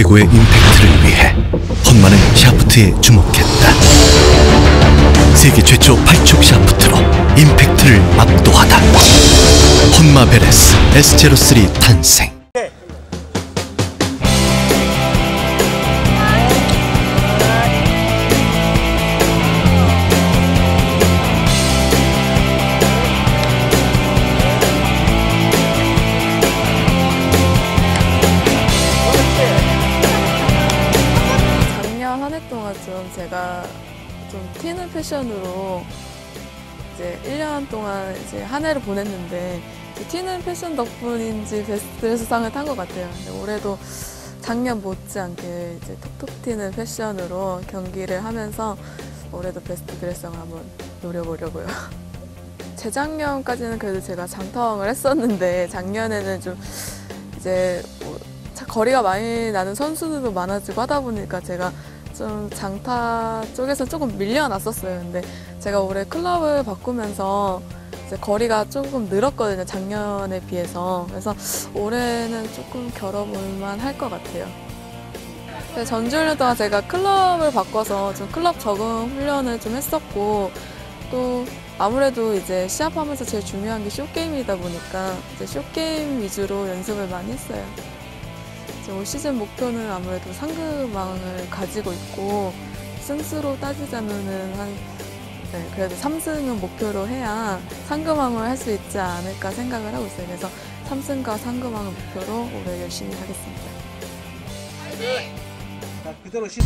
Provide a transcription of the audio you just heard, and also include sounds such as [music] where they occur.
최고의 임팩트를 위해 헌마는 샤프트에 주목했다. 세계 최초 8촉 샤프트로 임팩트를 압도하다. 헌마 베레스 S03 탄생. 좀 제가 좀 튀는 패션으로 이제 1년 동안 이제 한 해를 보냈는데 이제 튀는 패션 덕분인지 베스트 드레스상을 탄 것 같아요. 올해도 작년 못지않게 이제 톡톡 튀는 패션으로 경기를 하면서 올해도 베스트 드레스상을 한번 노려보려고요. [laughs] 재작년까지는 그래도 제가 장타왕을 했었는데 작년에는 좀 이제 뭐 차- 거리가 많이 나는 선수들도 많아지고 하다 보니까 제가 좀 장타 쪽에서 조금 밀려났었어요. 근데 제가 올해 클럽을 바꾸면서 거리가 조금 늘었거든요. 작년에 비해서. 그래서 올해는 조금 겨뤄볼만 할 것 같아요. 근데 전주훈련 동안 제가 클럽을 바꿔서 좀 클럽 적응 훈련을 좀 했었고 또 아무래도 이제 시합하면서 제일 중요한 게 쇼게임이다 보니까 이제 쇼게임 위주로 연습을 많이 했어요. 올 시즌 목표는 아무래도 상금왕을 가지고 있고 승수로 따지자면은 한 네, 그래도 3승은 목표로 해야 상금왕을 할 수 있지 않을까 생각을 하고 있어요. 그래서 3승과 상금왕을 목표로 올해 열심히 하겠습니다. 자, 그대로 시